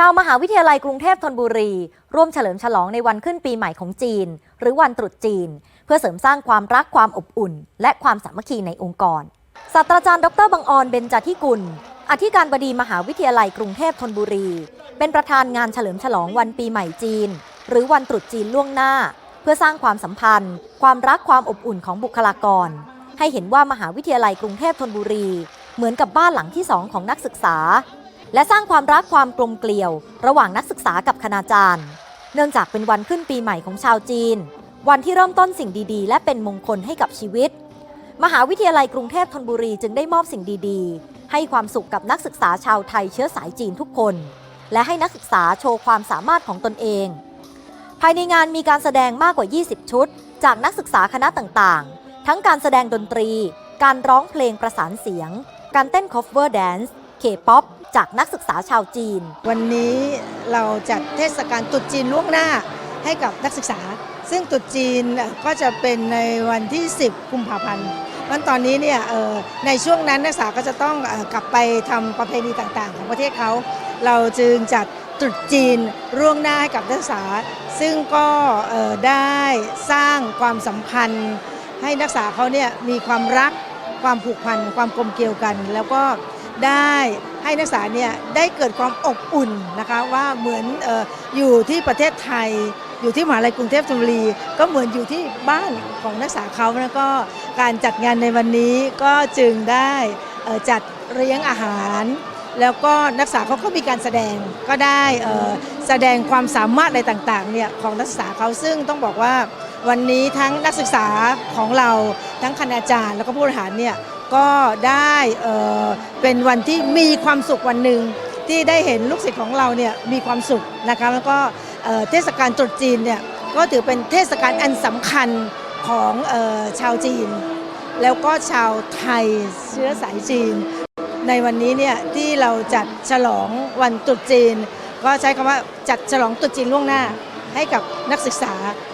ชาวมหาวิทยาลัยกรุงเทพธนบุรี ร่วมเฉลิมฉลองในวันขึ้นปีใหม่ของจีน หรือวันตรุษจีน เพื่อเสริมสร้างความรักความอบอุ่น และความสามัคคีในองค์กรศาสตราจารย์ดรบังออนเบญจทิกุล อธิการบดีมหาวิทยาลัยกรุงเทพธนบุรี เป็นประธานงานเฉลิมฉลองวันปีใหม่จีน หรือวันตรุษจีนล่วงหน้า เพื่อสร้างความสัมพันธ์ ความรักความอบอุ่นของบุคลากร ให้เห็นว่ามหาวิทยาลัยกรุงเทพธนบุรี เหมือนกับบ้านหลังที่สองของนักศึกษา และสร้างความรักความกลมเกลียว ระหว่างนักศึกษากับคณาจารย์ เนื่องจากเป็นวันขึ้นปีใหม่ของชาวจีน วันที่เริ่มต้นสิ่งดีๆ และเป็นมงคลให้กับชีวิต มหาวิทยาลัยกรุงเทพธนบุรีจึงได้มอบสิ่งดีๆ ให้ความสุขกับนักศึกษาชาวไทยเชื้อสายจีนทุกคน และให้นักศึกษาโชว์ความสามารถของตนเอง ภายในงานมีการแสดงมากกว่า 20 ชุด จากนักศึกษาคณะต่างๆ ทั้งการแสดงดนตรี การร้องเพลงประสานเสียง การเต้น cover dance K-POP จากนักศึกษาชาวจีน วันนี้เราจัดเทศกาลตรุษจีนล่วงหน้าให้กับนักศึกษา ซึ่งตรุษจีนก็จะเป็นในวันที่ 10 กุมภาพันธ์วันตอนนี้เนี่ยในช่วงนั้นนักศึกษาก็จะต้องกลับไปทำประเพณีต่างๆ ของประเทศเขาเราจึงจัดตรุษจีนร่วงหน้าให้กับนักศึกษา ซึ่งก็ได้สร้างความสัมพันธ์ ให้นักศึกษาเขาเนี่ยมีความรักความผูกพันความกลมเกลียวกัน แล้วก็ ได้ให้นักศึกษาเนี่ยได้เกิดความอบอุ่นนะคะว่าเหมือนอออยู่ที่ประเทศไทย อยู่ที่มหาลัยกรุงเทพธนบุรีก็เหมือนอยู่ที่บ้านของนักศึกษาเขาแล้วก็การจัดงานในวันนี้ก็จึงได้จัดเลี้ยงอาหาร แล้วก็นักศึกษาเขาก็มีการแสดงก็ได้เแสดงความสามารถอะไรต่างๆเนี่ยของนักศึกษาเขาซึ่งต้องบอกว่าวันนี้ทั้งนักศึกษาของเราทั้งคณาจารย์แล้วก็ผู้บริหารเนี่ย ก็ได้เป็นวันที่มีความสุขวันหนึ่งที่ได้เห็นลูกศิษย์ของเราเนี่ยมีความสุขนะคะแล้วก็เทศกาลตรุษจีนเนี่ยก็ถือเป็นเทศกาลอันสำคัญของชาวจีน แล้วก็ชาวไทยเชื้อสายจีน ในวันนี้เนี่ยที่เราจัดฉลองวันตรุษจีน ก็ใช้คำว่าจัดฉลองตรุษจีนล่วงหน้าให้กับนักศึกษา